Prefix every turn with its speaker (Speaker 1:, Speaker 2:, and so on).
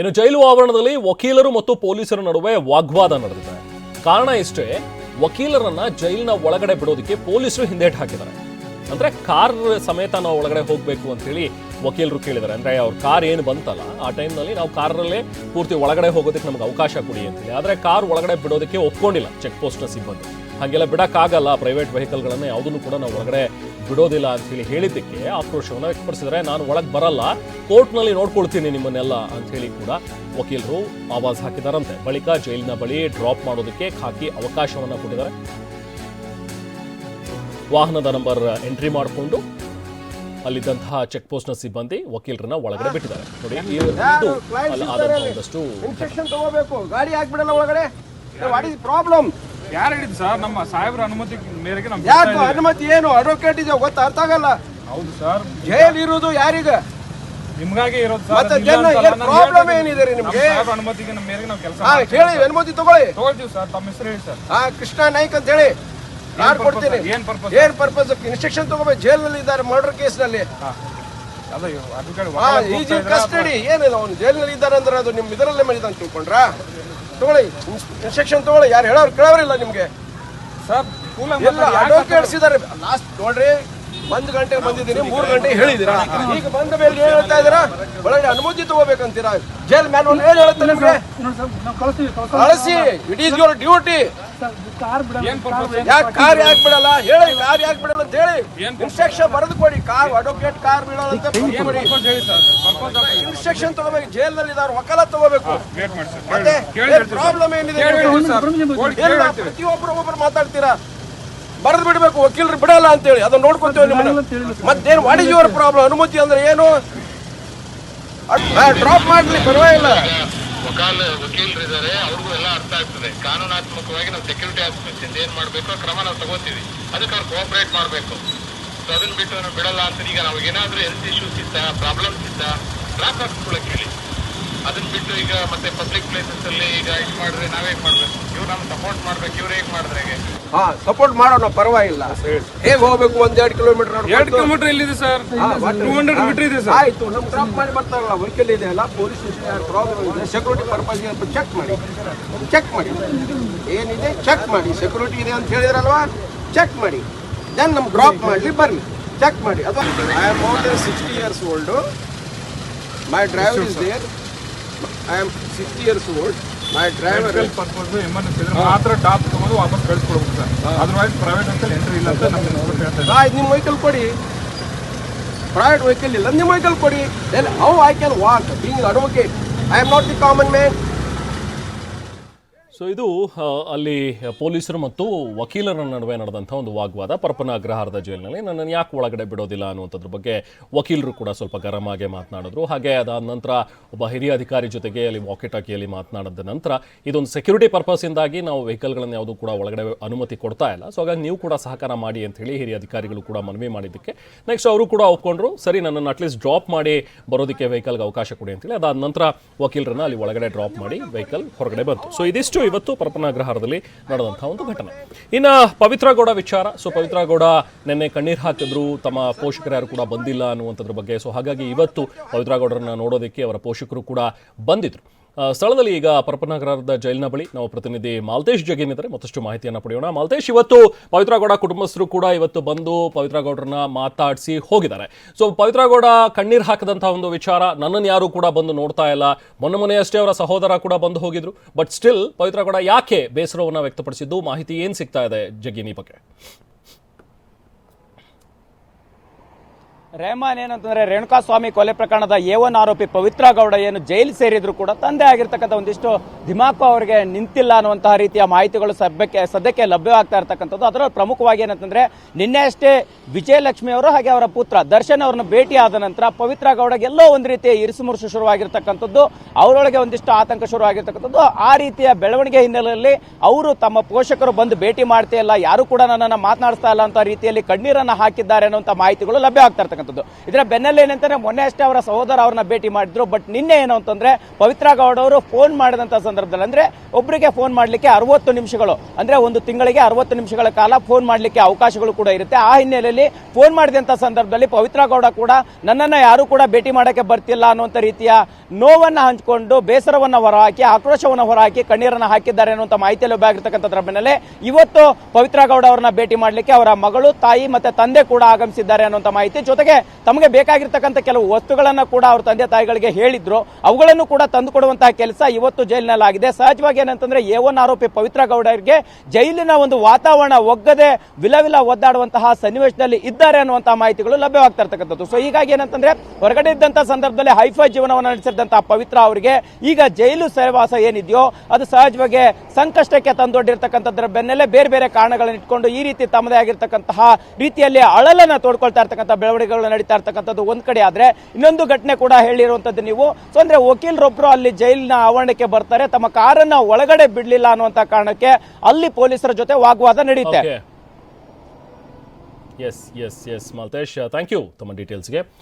Speaker 1: ಇನ್ನು ಜೈಲು ಆವರಣದಲ್ಲಿ ವಕೀಲರು ಮತ್ತು ಪೊಲೀಸರ ನಡುವೆ ವಾಗ್ವಾದ ನಡೆದಿದೆ. ಕಾರಣ ಇಷ್ಟೇ, ವಕೀಲರನ್ನ ಜೈಲಿನ ಒಳಗಡೆ ಬಿಡೋದಕ್ಕೆ ಪೊಲೀಸರು ಹಿಂದೇಟು ಹಾಕಿದ್ದಾರೆ. ಅಂದ್ರೆ ಕಾರ್ ಸಮೇತ ನಾವು ಒಳಗಡೆ ಹೋಗ್ಬೇಕು ಅಂತ ಹೇಳಿ ವಕೀಲರು ಕೇಳಿದ್ದಾರೆ. ಅಂದ್ರೆ ಅವ್ರ ಕಾರ್ ಏನು ಬಂತಲ್ಲ, ಆ ಟೈಮ್ನಲ್ಲಿ ನಾವು ಕಾರಲ್ಲೇ ಪೂರ್ತಿ ಒಳಗಡೆ ಹೋಗೋದಕ್ಕೆ ನಮ್ಗೆ ಅವಕಾಶ ಕೊಡಿ ಅಂತೇಳಿ ಆದ್ರೆ ಕಾರ್ ಒಳಗಡೆ ಬಿಡೋದಕ್ಕೆ ಒಪ್ಕೊಂಡಿಲ್ಲ ಚೆಕ್ ಪೋಸ್ಟ್ ಸಿಬ್ಬಂದಿ. ಹಾಗೆಲ್ಲ ಬಿಡೋಕ್ಕಾಗಲ್ಲ. ಪ್ರೈವೇಟ್ ವೆಹಿಕಲ್ಗಳನ್ನು ಯಾವುದನ್ನು ಕೂಡ ನಾವು ಒಳಗಡೆ ಬಿಡೋದಿಲ್ಲ ಅಂತ ಹೇಳಿ ಹೇಳಿದ್ದಕ್ಕೆ ಆಕ್ರೋಶವನ್ನು ವ್ಯಕ್ತಪಡಿಸಿದರೆ ನಾನು ಒಳಗೆ ಬರಲ್ಲ. ಕೋರ್ಟ್ನಲ್ಲಿ ನೋಡ್ಕೊಳ್ತೀನಿ ನಿಮ್ಮನ್ನೆಲ್ಲ ಅಂತ ಹೇಳಿ ಕೂಡ ವಕೀಲರು ಆವಾಜ್ ಹಾಕಿದಾರಂತೆ. ಬಳಿಕ ಜೈಲಿನ ಬಳಿ ಡ್ರಾಪ್ ಮಾಡೋದಕ್ಕೆ ಖಾಕಿ ಅವಕಾಶವನ್ನು ಕೊಟ್ಟಿದ್ದಾರೆ. ವಾಹನದ ನಂಬರ್ ಎಂಟ್ರಿ ಮಾಡಿಕೊಂಡು ಅಲ್ಲಿದ್ದಂತಹ ಚೆಕ್ ಪೋಸ್ಟ್ನ ಸಿಬ್ಬಂದಿ ವಕೀಲರನ್ನ ಒಳಗಡೆ ಬಿಟ್ಟಿದ್ದಾರೆ. ನೋಡಿ ಒಂದಷ್ಟು
Speaker 2: ಗಾಡಿ ಹಾಕ್ಬಿಡಲ್ಲ ಒಳಗಡೆ. ಪ್ರಾಬ್ಲಮ್
Speaker 3: ಯಾರು ಹೇಳಿದ್ ಸರ್? ನಮ್ಮ ಸಾಹೇಬ್ರ ಅನುಮತಿ ಮೇರೆಗೆ ನಮ್ಮ
Speaker 2: ಯಾಕೆ ಅನುಮತಿ ಏನು? ಅಡ್ವೊಕೇಟ್ ಇದೆ ಗೊತ್ತ? ಅರ್ಥ ಆಗಲ್ಲ.
Speaker 3: ಹೌದು ಸರ್.
Speaker 2: ಜೈಲ್ ಇರೋದು ಯಾರಿಗ?
Speaker 3: ನಿಮ್ಗಾಗಿ ಇರೋದು
Speaker 2: ಮತ್ತೆ ಜನ ಏನ್
Speaker 3: ನಾನು
Speaker 2: ಏನಿದೆ ರೀ
Speaker 3: ನಮ್ಮ
Speaker 2: ನಿಮ್ಗೆ?
Speaker 3: ಸಾಹೇಬ್ರ ಅನುಮತಿಗೆ ನಮ್ಮ ಮೇರೆಗೆ ನಾವು ಕೆಲಸ
Speaker 2: ಹಾ ಹೇಳಿ ಅನುಮತಿ ತಗೊಳ್ಳಿ.
Speaker 3: ತಗೊಳ್ತೀವಿ ಸರ್. ತಮ್ಮ ಹೆಸರು ಹೇಳಿ ಸರ್.
Speaker 2: ಹಾ ಕೃಷ್ಣ ನಾಯ್ಕ್ ಅಂತ ಹೇಳಿ. ನಾನು ಕೊಡ್ತೀನಿ?
Speaker 3: ಏನ್ ಪರ್ಪಸ್
Speaker 2: ಏನ್ ಪರ್ಪಸ್ ಇನ್ಸ್ಟ್ರಕ್ಷನ್ ತಗೋಬೇಕು ಜೈಲಿನಲ್ಲಿ ಇದ್ದಾರೆ ಮರ್ಡರ್ ಕೇಸ್ನಲ್ಲಿ.
Speaker 3: ಅದ ಅಡ್ವೊಕೇಟ್
Speaker 2: ಹಾ ಈಜಿ ಕಸ್ಟಡಿ ಏನಿಲ್ಲ ಅವ್ನು ಜೈಲಿನಲ್ಲಿ ಇದ್ದಾರೆ ಅಂದ್ರೆ ಅದು ನಿಮ್ ಇದರಲ್ಲೇ ಮಾಡಿದ ಅಂತ ತಿಳ್ಕೊಂಡ್ರಾ? ತಗೊಳ್ಳಿ. ಇನ್ಸ್ಟ್ರಕ್ಷನ್ ತಗೊಳ್ಳಿ. ಯಾರು ಹೇಳೋರು ಕೇಳೋರಿಲ್ಲ ನಿಮ್ಗೆ.
Speaker 3: ಸರ್
Speaker 2: ಅಡ್ವೊಕೇಟ್ಸ್ ಇದ್ದಾರೆ ಲಾಸ್ಟ್ ನೋಡ್ರಿ ಒಂದ್ ಗಂಟೆಗೆ ಬಂದಿದ್ದೀನಿ ಮೂರು ಗಂಟೆ ಹೇಳಿದಿರಾ ಈಗ ಬಂದ ಮೇಲೆ ಏನ್ ಹೇಳ್ತಾ ಇದ್ದೀರಾ? ಒಳಗಡೆ ಅನುಮತಿ ತಗೋಬೇಕಂತೀರಾ? ಜೈಲ್ ಮ್ಯಾನ್ ಒಂದು ಏನ್ ಹೇಳುತ್ತೆ ನಿಮ್ಗೆ? ಕಳಿಸಿ ಇಟ್ ಈಸ್ ಯುವರ್ ಡ್ಯೂಟಿ ಯಾಕೆ ಕಾರ್ ಯಾಕೆ ಬಿಡಲ್ಲ? ಹೇಳಿ ಕಾರ್ ಯಾಕೆ ಬಿಡಲ್ಲ ಅಂತ ಹೇಳಿ. ಇನ್ಸ್ಟ್ರಕ್ಷನ್ ಬರೆದು ಕೊಡಿ ಕಾರ್ ಅಡ್ವೊಕೇಟ್ ಕಾರ್ ಬಿಡಲ್ಲ ಅಂತ ಇನ್ಸ್ಟ್ರಕ್ಷನ್ ತಗೋಬೇಕು ಜೈಲ್ನಲ್ಲಿ ಇದ್ದಾರೆ ವಕಾಲ ತಗೋಬೇಕು. ಮತ್ತೆ
Speaker 3: ಕೇಳಿ
Speaker 2: ಪ್ರಾಬ್ಲಮ್ ಏನಿದೆ ಪ್ರತಿಯೊಬ್ಬರು ಒಬ್ಬರು ಮಾತಾಡ್ತೀರಾ? ಬರೆದು ಬಿಡಬೇಕು ವಕೀಲರು ಬಿಡಲ್ಲ ಅಂತೇಳಿ. ಅದನ್ನ ನೋಡ್ಕೊತೇವೆ ನಿಮ್ಮ ಮತ್ತೇನು ವಾಟ್ ಇಸ್ ಯುವರ್ ಪ್ರಾಬ್ಲಮ್ ಅನುಮತಿ ಅಂದ್ರೆ ಏನು? ಡ್ರಾಪ್ ಮಾಡ್ಲಿ ಪರವಾಗಿಲ್ಲ.
Speaker 4: ವಕಾಲ ವಕೀಲರು ಇದ್ದಾರೆ ಅವ್ರಿಗೂ ಎಲ್ಲ ಅರ್ಥ ಆಗ್ತದೆ. ಕಾನೂನಾತ್ಮಕವಾಗಿ ನಾವು ಸೆಕ್ಯೂರಿಟಿ ಇಂದ ಏನ್ ಮಾಡ್ಬೇಕು ಕ್ರಮ ನಾವು ತಗೋತೀವಿ. ಅದಕ್ಕೆ ಅವ್ರು ಕೋಆಪರೇಟ್ ಮಾಡಬೇಕು. ಸೊ ಅದನ್ನ ಬಿಟ್ಟು ಬಿಡಲ್ಲ ಅಂತ ಈಗ ನಾವು ಏನಾದ್ರೂ ಹೆಲ್ತ್ ಇಶ್ಯೂಸ್ ಇತ್ತ ಪ್ರಾಬ್ಲಮ್ಸ್ ಇತ್ತ ಡ್ರಾಪ್ ಹಾಕ್ಸ್ಕೊಳಕ್ ಹೇಳಿ. ಅದನ್ನ ಬಿಟ್ಟು ಈಗ ಮತ್ತೆ ಪಬ್ಲಿಕ್ ಪ್ಲೇಸಸ್ ಅಲ್ಲಿ ಈಗ ಇದು ಮಾಡಿದ್ರೆ ನಾವೇ ಹೇಗ್ ಮಾಡ್ಬೇಕು? ಇವ್ರು ನಮ್ಗೆ ಸಪೋರ್ಟ್ ಮಾಡ್ಬೇಕು ಇವ್ರು ಹೇಗ್ ಮಾಡಿದ್ರೆ ಹೇಗೆ?
Speaker 2: ಹಾ ಸಪೋರ್ಟ್ ಮಾಡೋಣ ಪರವಾಗಿಲ್ಲ. ಹೇಗ್ ಹೋಗ್ಬೇಕು ಒಂದ್ ಎರಡು ಕಿಲೋಮೀಟರ್
Speaker 3: ಎರಡು ಕಿಲೋಮೀಟರ್ ಎಲ್ಲಿದೆ ಸರ್ ಟೂ ಹಂಡ್ರೆಡ್ ಮೀಟರ್ ಇದೆ ಸರ್
Speaker 2: ಆಯ್ತು ನಮ್ ಡ್ರಾಪ್ ಮಾಡಿ ಬರ್ತಾರಲ್ಲ ವೆಹಿಕಲ್ ಇದೆ ಅಲ್ಲ ಪೊಲೀಸ್ ಪ್ರಾಬ್ಲಮ್ ಇದೆ ಸೆಕ್ಯೂರಿಟಿ ಪರ್ಪಸ್ ಚೆಕ್ ಮಾಡಿ. ಚೆಕ್ ಮಾಡಿ. ಏನಿದೆ ಚೆಕ್ ಮಾಡಿ. ಸೆಕ್ಯೂರಿಟಿ ಇದೆ ಅಂತ ಹೇಳಿದ್ರಲ್ವಾ? ಚೆಕ್ ಮಾಡಿ. ದೆನ್ ನಮ್ಗೆ ಡ್ರಾಪ್ ಮಾಡಲಿ ಬರಲಿ. ಚೆಕ್ ಮಾಡಿ. ಅದು I am more than sixty years old my driver is there I am sixty years old my driver
Speaker 3: purpose emergency ಇದ್ರೆ ಮಾತ್ರ ಟಾಪ್ ತಗೊಂಡು ವಾಪಸ್ ಕಳಿಸ್ಕೊಡ್ಬೇಕು sir. Otherwise private vehicle entry ಇಲ್ಲ ಅಂತ ನಮ್ಮ ಹೇಳ್ತಾರೆ
Speaker 2: ಆಯ್ತು ನಿಮ್ಮ ವೆಹಿಕಲ್ ಕೊಡಿ. ಪ್ರೈವೇಟ್ ವೆಹಿಕಲ್ ಇಲ್ಲ ನಿಮ್ಮ ವೆಹಿಕಲ್ ಕೊಡಿ. Then how I can walk being advocate I am not the common man
Speaker 1: so ಇದು ಅಲ್ಲಿ ಪೊಲೀಸರು ಮತ್ತು ವಕೀಲರ ನಡುವೆ ನಡೆದಂಥ ಒಂದು ವಾಗ್ವಾದ. ಪರಪನ ಅಗ್ರಹಾರದ ಜೈಲಿನಲ್ಲಿ ನನ್ನನ್ನು ಯಾಕೆ ಒಳಗಡೆ ಬಿಡೋದಿಲ್ಲ ಅನ್ನುವಂಥದ್ರ ಬಗ್ಗೆ ವಕೀಲರು ಕೂಡ ಸ್ವಲ್ಪ ಗರಂ ಮಾತನಾಡಿದ್ರು. ಹಾಗೆ ಅದಾದ ನಂತರ ಒಬ್ಬ ಹಿರಿಯ ಅಧಿಕಾರಿ ಜೊತೆಗೆ ಅಲ್ಲಿ ವಾಕಿಟಾಕಿಯಲ್ಲಿ ಮಾತನಾಡಿದ ನಂತರ ಇದೊಂದು ಸೆಕ್ಯೂರಿಟಿ ಪರ್ಪಸ್ಸಿಂದಾಗಿ ನಾವು ವೆಹಿಕಲ್ಗಳನ್ನು ಯಾವುದೂ ಕೂಡ ಒಳಗಡೆ ಅನುಮತಿ ಕೊಡ್ತಾ ಇಲ್ಲ. ಸೊ ಹಾಗಾಗಿ ನೀವು ಕೂಡ ಸಹಕಾರ ಮಾಡಿ ಅಂತ ಹೇಳಿ ಹಿರಿಯ ಅಧಿಕಾರಿಗಳು ಕೂಡ ಮನವಿ ಮಾಡಿದ್ದಕ್ಕೆ. ನೆಕ್ಸ್ಟ್ ಅವರು ಕೂಡ ಒಪ್ಕೊಂಡ್ರು, ಸರಿ, ನನ್ನನ್ನು ಅಟ್ಲೀಸ್ಟ್ ಡ್ರಾಪ್ ಮಾಡಿ ಬರೋದಕ್ಕೆ ವೆಹಿಕಲ್ಗೆ ಅವಕಾಶ ಕೊಡಿ ಅಂತೇಳಿ ಅದಾದ ನಂತರ ವಕೀಲರನ್ನ ಅಲ್ಲಿ ಒಳಗಡೆ ಡ್ರಾಪ್ ಮಾಡಿ ವೆಹಿಕಲ್ ಹೊರಗಡೆ ಬಂತು. ಸೊ ಇದಿಷ್ಟು ಇವತ್ತು ಪರಪನಾಗ್ರಹಾರದಲ್ಲಿ ನಡೆದಂತಹ ಒಂದು ಘಟನೆ. ಇನ್ನು ಪವಿತ್ರ ಗೌಡ ವಿಚಾರ. ಸೊ ಪವಿತ್ರ ಗೌಡ ನಿನ್ನೆ ಕಣ್ಣೀರು ಹಾಕಿದ್ರು. ತಮ್ಮ ಪೋಷಕರು ಯಾರು ಕೂಡ ಬಂದಿಲ್ಲ ಅನ್ನುವಂಥದ್ರ ಬಗ್ಗೆ. ಸೊ, ಹಾಗಾಗಿ ಇವತ್ತು ಪವಿತ್ರ ಗೌಡರನ್ನ ನೋಡೋದಕ್ಕೆ ಅವರ ಪೋಷಕರು ಕೂಡ ಬಂದಿದ್ರು. ಸ್ಥಳದಲ್ಲಿ ಈಗ ಪರಪನಗರದ ಜೈಲಿನ ಬಳಿ ನಾವು ಪ್ರತಿನಿಧಿ ಮಾಲ್ತೇಶ್ ಜಗೇನ್ ಇದ್ದಾರೆ. ಮತ್ತಷ್ಟು ಮಾಹಿತಿಯನ್ನು ಪಡೆಯೋಣ. ಮಾಲ್ತೇಶ್, ಇವತ್ತು ಪವಿತ್ರಗೌಡ ಕುಟುಂಬಸ್ಥರು ಕೂಡ ಇವತ್ತು ಬಂದು ಪವಿತ್ರ ಗೌಡರನ್ನ ಮಾತಾಡಿಸಿ ಹೋಗಿದ್ದಾರೆ. ಸೊ ಪವಿತ್ರ ಗೌಡ ಕಣ್ಣೀರು ಹಾಕದಂತಹ ಒಂದು ವಿಚಾರ ನನ್ನನ್ನು ಯಾರು ಕೂಡ ಬಂದು ನೋಡ್ತಾ ಇಲ್ಲ. ಮೊನ್ನೆ ಮೊನ್ನೆಯಷ್ಟೇ ಅವರ ಸಹೋದರ ಕೂಡ ಬಂದು ಹೋಗಿದ್ರು. ಬಟ್ ಸ್ಟಿಲ್ ಪವಿತ್ರ ಗೌಡ ಯಾಕೆ ಬೇಸರವನ್ನು ವ್ಯಕ್ತಪಡಿಸಿದ್ದು? ಮಾಹಿತಿ ಏನು ಸಿಗ್ತಾ ಇದೆ ಜಗೀನ್ ಈ ಬಗ್ಗೆ?
Speaker 5: ರೆಹಮಾನ್ ಏನಂತಂದ್ರೆ ರೇಣುಕಾಸ್ವಾಮಿ ಕೊಲೆ ಪ್ರಕರಣದ ಎ ಒನ್ ಆರೋಪಿ ಪವಿತ್ರ ಗೌಡ ಏನು ಜೈಲು ಸೇರಿದ್ರು ಕೂಡ ತಂದೆ ಆಗಿರ್ತಕ್ಕಂಥ ಒಂದಿಷ್ಟು ದಿಮಾಕು ಅವರಿಗೆ ನಿಂತಿಲ್ಲ ಅನ್ನುವಂತಹ ರೀತಿಯ ಮಾಹಿತಿಗಳು ಸದ್ಯಕ್ಕೆ ಸದ್ಯಕ್ಕೆ ಲಭ್ಯವಾಗ್ತಾ ಇರ್ತಕ್ಕಂಥದ್ದು. ಅದರ ಪ್ರಮುಖವಾಗಿ ಏನಂತಂದ್ರೆ ನಿನ್ನೆ ಅಷ್ಟೇ ವಿಜಯಲಕ್ಷ್ಮಿ ಅವರು ಹಾಗೆ ಅವರ ಪುತ್ರ ದರ್ಶನ್ ಅವರನ್ನು ಭೇಟಿಯಾದ ನಂತರ ಪವಿತ್ರ ಗೌಡಗೆ ಎಲ್ಲೋ ಒಂದು ರೀತಿಯ ಇರಿಸುಮುರುಸು ಶುರುವಾಗಿರ್ತಕ್ಕಂಥದ್ದು, ಅವರೊಳಗೆ ಒಂದಿಷ್ಟು ಆತಂಕ ಶುರುವಾಗಿರ್ತಕ್ಕಂಥದ್ದು. ಆ ರೀತಿಯ ಬೆಳವಣಿಗೆ ಹಿನ್ನೆಲೆಯಲ್ಲಿ ಅವರು ತಮ್ಮ ಪೋಷಕರು ಬಂದು ಭೇಟಿ ಮಾಡ್ತಾ ಇಲ್ಲ, ಯಾರು ಕೂಡ ನನ್ನನ್ನು ಮಾತನಾಡಿಸ್ತಾ ಇಲ್ಲ ಅಂತ ರೀತಿಯಲ್ಲಿ ಕಣ್ಣೀರನ್ನು ಹಾಕಿದ್ದಾರೆ ಅನ್ನುವಂಥ ಮಾಹಿತಿಗಳು ಲಭ್ಯ ಆಗ್ತಾ ಇದರ ಬೆನ್ನಲ್ಲೇ ಏನಂತಂದ್ರೆ ಮೊನ್ನೆ ಅಷ್ಟೇ ಅವರ ಸಹೋದರ ಅವ್ರನ್ನ ಭೇಟಿ ಮಾಡಿದ್ರು. ಬಟ್ ನಿನ್ನೆ ಏನು ಅಂತಂದ್ರೆ ಪವಿತ್ರ ಗೌಡ ಅವರು ಫೋನ್ ಮಾಡಿದಂತ ಸಂದರ್ಭದಲ್ಲಿ, ಅಂದ್ರೆ ಒಬ್ಬರಿಗೆ ಫೋನ್ ಮಾಡ್ಲಿಕ್ಕೆ ಅರವತ್ತು ನಿಮಿಷಗಳು, ಅಂದ್ರೆ ಒಂದು ತಿಂಗಳಿಗೆ ಅರವತ್ತು ನಿಮಿಷಗಳ ಕಾಲ ಫೋನ್ ಮಾಡ್ಲಿಕ್ಕೆ ಅವಕಾಶಗಳು ಕೂಡ ಇರುತ್ತೆ. ಆ ಹಿನ್ನೆಲೆಯಲ್ಲಿ ಫೋನ್ ಮಾಡಿದಂತ ಸಂದರ್ಭದಲ್ಲಿ ಪವಿತ್ರ ಗೌಡ ಕೂಡ ನನ್ನನ್ನ ಯಾರು ಕೂಡ ಭೇಟಿ ಮಾಡಕ್ಕೆ ಬರ್ತಿಲ್ಲ ಅನ್ನುವಂತ ರೀತಿಯ ನೋವನ್ನ ಹಂಚಿಕೊಂಡು ಬೇಸರವನ್ನ ಹೊರಹಾಕಿ, ಆಕ್ರೋಶವನ್ನ ಹೊರಹಾಕಿ ಕಣ್ಣೀರನ್ನ ಹಾಕಿದ್ದಾರೆ ಅನ್ನುವಂತ ಮಾಹಿತಿ ಲಭ್ಯ ಆಗಿರ್ತಕ್ಕಂಥದ್ರ ಬೆನ್ನಲ್ಲೇ ಇವತ್ತು ಪವಿತ್ರ ಗೌಡ ಅವರನ್ನ ಭೇಟಿ ಮಾಡ್ಲಿಕ್ಕೆ ಅವರ ಮಗಳು, ತಾಯಿ ಮತ್ತೆ ತಂದೆ ಕೂಡ ಆಗಮಿಸಿದ್ದಾರೆ ಅನ್ನುವಂತ ಮಾಹಿತಿ. ಜೊತೆಗೆ ತಮಗೆ ಬೇಕಾಗಿರ್ತಕ್ಕಂಥ ಕೆಲವು ವಸ್ತುಗಳನ್ನು ಕೂಡ ಅವ್ರ ತಂದೆ ತಾಯಿಗಳಿಗೆ ಹೇಳಿದ್ರು. ಅವುಗಳನ್ನು ಕೂಡ ತಂದು ಕೊಡುವಂತಹ ಕೆಲಸ ಇವತ್ತು ಜೈಲಿನಲ್ಲಿ ಆಗಿದೆ ಸಹಜವಾಗಿ ಏನಂತಂದ್ರೆ ಎ ಒನ್ ಆರೋಪಿ ಪವಿತ್ರ ಗೌಡರಿಗೆ ಜೈಲಿನ ಒಂದು ವಾತಾವರಣ ಒಗ್ಗದೆ ವಿಲವಿಲ ಒದ್ದಾಡುವಂತಹ ಸನ್ನಿವೇಶದಲ್ಲಿ ಇದ್ದಾರೆ ಅನ್ನುವಂತಹ ಮಾಹಿತಿಗಳು ಲಭ್ಯವಾಗ್ತಾ ಇರ್ತಕ್ಕಂಥದ್ದು. ಸೊ ಹೀಗಾಗಿ ಏನಂತಂದ್ರೆ ಹೊರಗಡೆ ಇದ್ದಂತ ಸಂದರ್ಭದಲ್ಲಿ ಹೈಫೈ ಜೀವನವನ್ನು ನಡೆಸಿದಂತಹ ಪವಿತ್ರ ಅವರಿಗೆ ಈಗ ಜೈಲು ಸಹವಾಸ ಏನಿದೆಯೋ, ಅದು ಸಹಜವಾಗಿ ಸಂಕಷ್ಟಕ್ಕೆ ತಂದೊಡ್ಡಿರ್ತಕ್ಕಂಥದ್ರ ಬೆನ್ನಲ್ಲೇ ಬೇರೆ ಬೇರೆ ಕಾರಣಗಳನ್ನು ಇಟ್ಕೊಂಡು ಈ ರೀತಿ ತಮ್ಮದೇ ಆಗಿರ್ತಕ್ಕಂತಹ ರೀತಿಯಲ್ಲಿ ಅಳಲನ್ನ ತೋಡ್ಕೊಳ್ತಾ ಇರ್ತಕ್ಕಂಥ ಬೆಳವಣಿಗೆಗಳು ನಡೀತಾ ಇರ್ತಕ್ಕಂಥದ್ದು ಒಂದ್ ಕಡೆ ಆದ್ರೆ ಇನ್ನೊಂದು ಘಟನೆ ಕೂಡ ಹೇಳಿರುವಂತದ್ದು ನೀವು. ಸೊ ಅಂದ್ರೆ ವಕೀಲರೊಬ್ರು ಅಲ್ಲಿ ಜೈಲಿನ ಆವರಣಕ್ಕೆ ಬರ್ತಾರೆ, ತಮ್ಮ ಕಾರನ್ನ ಒಳಗಡೆ ಬಿಡ್ಲಿಲ್ಲ ಅನ್ನುವಂತ ಕಾರಣಕ್ಕೆ ಅಲ್ಲಿ ಪೊಲೀಸರ ಜೊತೆ ವಾಗ್ವಾದ ನಡೆಯುತ್ತೆ
Speaker 1: yes yes yes Malatesh thank you ತಮ್ಮ ಡೀಟೇಲ್ಸ್ಗೆ